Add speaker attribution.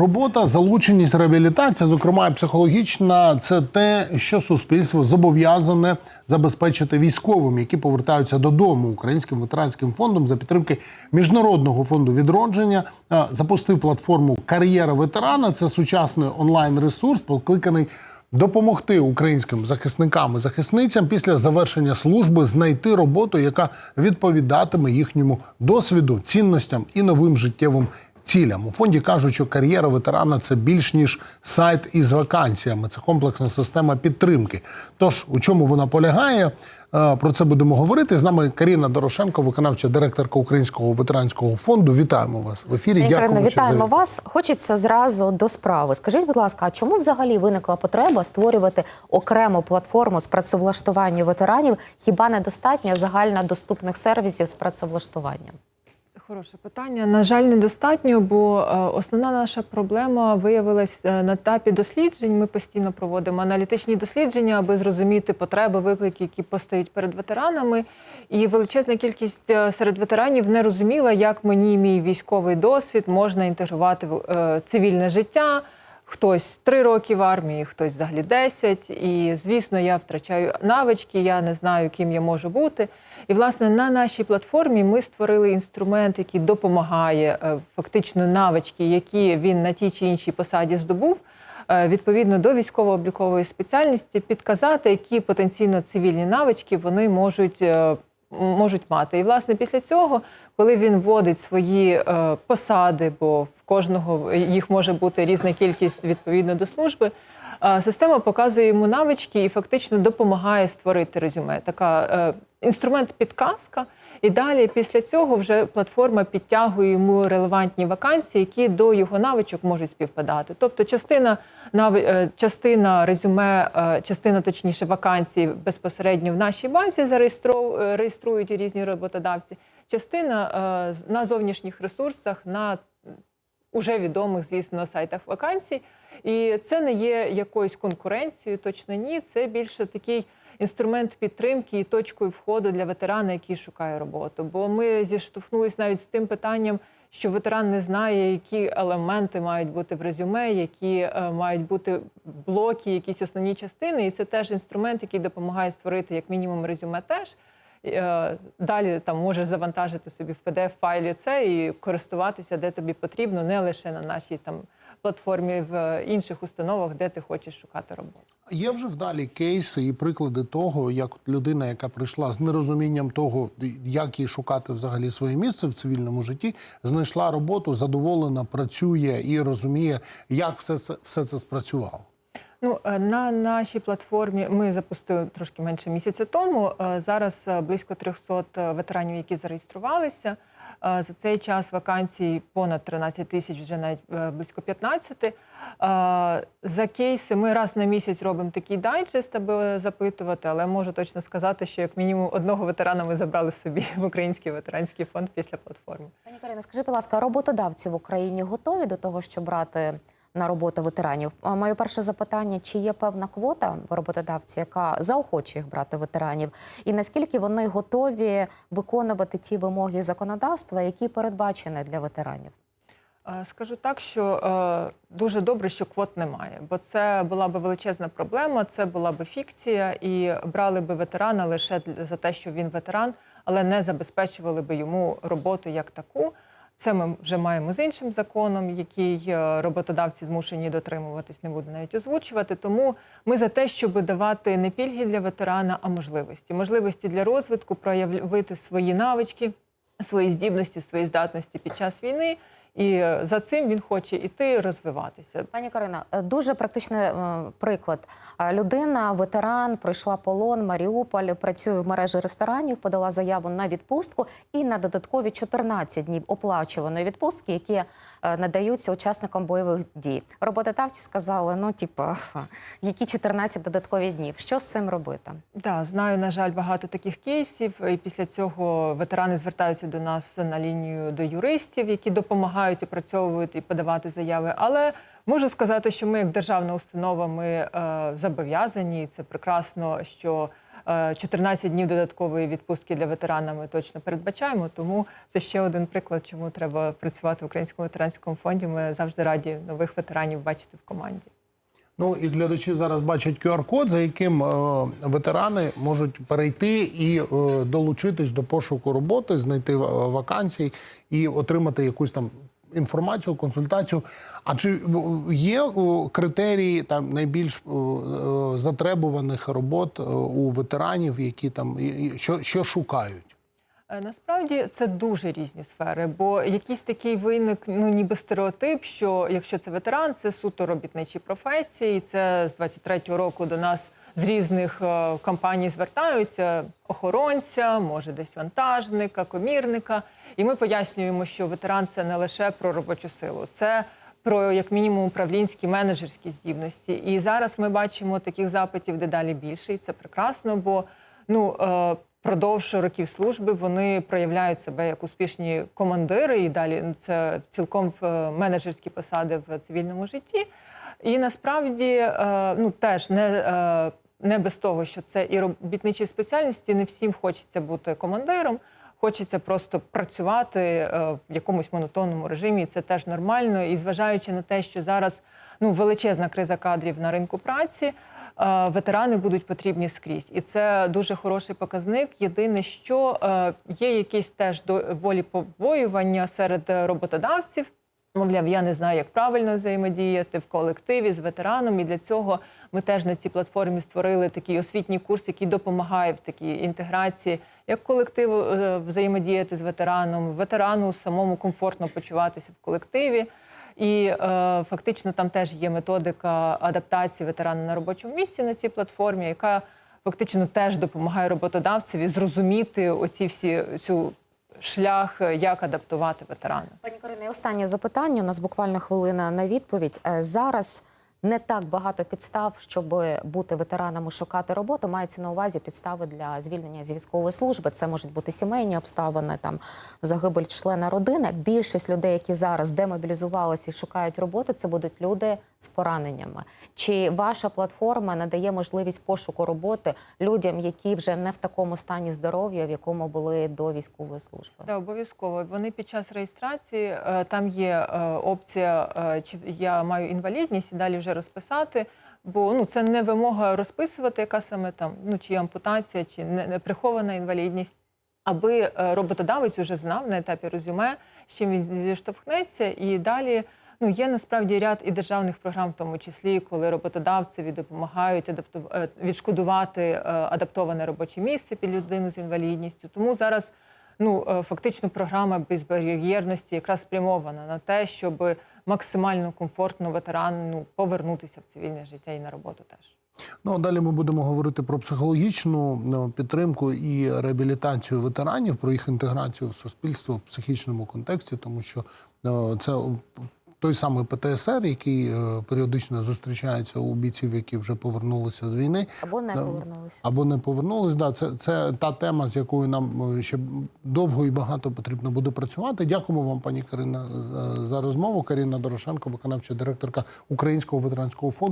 Speaker 1: Робота, залученість, реабілітація, зокрема і психологічна, це те, що суспільство зобов'язане забезпечити військовим, які повертаються додому. Українським ветеранським фондом за підтримки міжнародного фонду відродження е, запустив платформу Кар'єра ветерана. Це сучасний онлайн-ресурс, покликаний допомогти українським захисникам і захисницям після завершення служби знайти роботу, яка відповідатиме їхньому досвіду, цінностям і новим життєвим цілям. У фонді кажуть, що кар'єра ветерана це більш ніж сайт із вакансіями, це комплексна система підтримки. Тож у чому вона полягає? Е, Про це будемо говорити. З нами Каріна Дорошенко, виконавча директорка Українського ветеранського фонду. Вітаємо вас в ефірі.
Speaker 2: Карино, вітаємо
Speaker 1: завітали.
Speaker 2: вас. Хочеться зразу до справи. Скажіть, будь ласка, а чому взагалі виникла потреба створювати окрему платформу з працевлаштування ветеранів? Хіба недостатньо загальнодоступних сервісів з працевлаштуванням?
Speaker 3: Хороше питання. На жаль, недостатньо, бо е, основна наша проблема виявилась е, на етапі досліджень. Ми постійно проводимо аналітичні дослідження, аби зрозуміти потреби, виклики, які постають перед ветеранами. І величезна кількість е, серед ветеранів не розуміла, як мені мій військовий досвід можна інтегрувати в цивільне життя. Хтось три роки в армії, хтось взагалі 10. І звісно, я втрачаю навички, я не знаю, ким я можу бути. І власне на нашій платформі ми створили інструмент, який допомагає е, фактично навички, які він на тій чи іншій посаді здобув. е, Відповідно до військово-облікової спеціальності, підказати, які потенційно цивільні навички вони можуть, е, можуть мати. І власне після цього, коли він вводить свої посади, бо в кожного їх може бути різна кількість відповідно до служби. Система показує йому навички і фактично допомагає створити резюме. Така інструмент підказка. І далі після цього вже платформа підтягує йому релевантні вакансії, які до його навичок можуть співпадати. Тобто, частина е, частина резюме, е, частина точніше вакансій безпосередньо в нашій базі зареєстров- е, різні роботодавці. Частина на зовнішніх ресурсах на уже відомих, звісно, сайтах вакансій. І це не є якоюсь конкуренцією, точно ні. Це більше такий інструмент підтримки і точкою входу для ветерана, який шукає роботу. Бо ми зіштовхнулися навіть з тим питанням, що ветеран не знає, які елементи мають бути в резюме, які е, мають бути блоки, якісь основні частини. І це теж інструмент, який допомагає створити як мінімум резюме теж. Е, Далі там можеш завантажити собі в pdf файлі це і користуватися, де тобі потрібно, не лише на нашій там платформі в інших установах, де ти хочеш шукати роботу.
Speaker 1: Є вже вдалі кейси і приклади того, як людина, яка прийшла з нерозумінням того, як їй шукати взагалі своє місце в цивільному житті, знайшла роботу, задоволена, працює і розуміє, як все це все це спрацювало.
Speaker 3: Ну е, на нашій платформі ми запустили трошки менше місяця тому. Е, Зараз е, близько 300 ветеранів, які зареєструвалися. Е, За цей час вакансій понад 13 тисяч, вже навіть е, близько 15. Е, За кейси ми раз на місяць робимо такий дайджест, аби запитувати, але можу точно сказати, що як мінімум одного ветерана ми забрали собі в Український ветеранський фонд після платформи.
Speaker 2: Пані Карина, скажи, будь ласка, роботодавці в Україні готові до того, щоб брати на роботу ветеранів? Моє перше запитання: чи є певна квота в роботодавці, яка заохочує їх брати ветеранів, і наскільки вони готові виконувати ті вимоги законодавства, які передбачені для ветеранів?
Speaker 3: Е, Скажу так, що е, дуже добре, що квот немає, бо це була би величезна проблема, це була би фікція, і брали би ветерана лише за те, що він ветеран, але не забезпечували би йому роботу як таку. Це ми вже маємо з іншим законом, який е, роботодавці змушені дотримуватись, не буду навіть озвучувати. Тому ми за те, щоб давати не пільги для ветерана, а можливості. Можливості для розвитку, проявити свої навички, свої здібності, свої здатності під час війни. І е, за цим він хоче іти розвиватися.
Speaker 2: Пані Карина, е, дуже практичний е, приклад. Людина, ветеран, пройшла полон, Маріуполь, працює в мережі ресторанів, подала заяву на відпустку і на додаткові 14 днів оплачуваної відпустки, які надаються учасникам бойових дій. Роботодавці сказали: ну, типа, які 14 додаткові днів? Що з цим робити?
Speaker 3: Да, знаю, на жаль, багато таких кейсів. І після цього ветерани звертаються до нас на лінію до юристів, які допомагають опрацьовувати і подавати заяви. Але можу сказати, що ми, як державна установа, ми е, зобов'язані. Це прекрасно, що е, 14 днів додаткової відпустки для ветерана ми точно передбачаємо. Тому це ще один приклад, чому треба працювати в українському ветеранському фонді. Ми завжди раді нових ветеранів бачити в команді.
Speaker 1: Ну і глядачі зараз бачать QR-код, за яким е, ветерани можуть перейти і е, долучитись до пошуку роботи, знайти е, вакансій і отримати якусь там інформацію, консультацію. А чи є критерії там найбільш е, затребуваних робот е, у ветеранів, які там що, що шукають?
Speaker 3: Е, Насправді це дуже різні сфери, бо якийсь такий виник, ну ніби стереотип, що якщо це ветеран, це суто робітничі професії. Це з 23-го року до нас з різних е, компаній звертаються охоронця, може десь вантажника, комірника. І ми пояснюємо, що ветеран це не лише про робочу силу, це про як мінімум управлінські менеджерські здібності. І зараз ми бачимо таких запитів дедалі більше, і це прекрасно, бо ну. е, Продовж років служби вони проявляють себе як успішні командири, і далі це цілком в е, менеджерські посади в цивільному житті. І насправді е, ну теж не, е, не без того, що це і робітничі спеціальності, не всім хочеться бути командиром. Хочеться просто працювати е, в якомусь монотонному режимі. Це теж нормально. І зважаючи на те, що зараз ну величезна криза кадрів на ринку праці, ветерани будуть потрібні скрізь, і це дуже хороший показник. Єдине, що є якісь теж до волі побоювання серед роботодавців. Мовляв, я не знаю, як правильно взаємодіяти в колективі з ветераном. І для цього ми теж на цій платформі створили такий освітній курс, який допомагає в такій інтеграції, як колективу е, взаємодіяти з ветераном, ветерану самому комфортно почуватися в колективі. І е, фактично там теж є методика адаптації ветерана на робочому місці на цій платформі, яка фактично теж допомагає роботодавцеві зрозуміти оці всі цю шлях, е, як адаптувати ветерана.
Speaker 2: Пані Карине, і останнє запитання. У нас буквально хвилина на відповідь. Е, Зараз не так багато підстав, щоб бути ветеранами, шукати роботу. Мається на увазі підстави для звільнення з військової служби. Це можуть бути сімейні обставини, там загибель члена родини. Більшість людей, які зараз демобілізувалися і шукають роботу, це будуть люди з пораненнями. Чи ваша платформа надає можливість пошуку роботи людям, які вже не в такому стані здоров'я, в якому були до військової служби?
Speaker 3: Так, обов'язково. Вони під час реєстрації е, там є е, опція, е, чи я маю інвалідність, і далі вже розписати. Бо ну це не вимога розписувати, яка саме там, ну чи ампутація, чи не, не прихована інвалідність. Аби роботодавець уже знав на етапі резюме, з чим він зіштовхнеться, і далі ну є насправді ряд і державних програм, в тому числі, коли роботодавцеві допомагають адапту... е, відшкодувати е, адаптоване робоче місце під людину з інвалідністю. Тому зараз ну е, фактично програма безбар'єрності якраз спрямована на те, щоб максимально комфортно ветерану повернутися в цивільне життя і на роботу теж.
Speaker 1: Ну а далі ми будемо говорити про психологічну ну, підтримку і реабілітацію ветеранів, про їх інтеграцію в суспільство в психічному контексті, тому що е, це той самий ПТСР, який е, періодично зустрічається у бійців, які вже повернулися з війни.
Speaker 2: Або не
Speaker 1: Да.
Speaker 2: повернулися.
Speaker 1: Або не повернулись. Да, це, це та тема, з якою нам е, ще довго і багато потрібно буде працювати. Дякуємо вам, пані Карина, за, за розмову. Каріна Дорошенко, виконавча директорка Українського ветеранського фонду.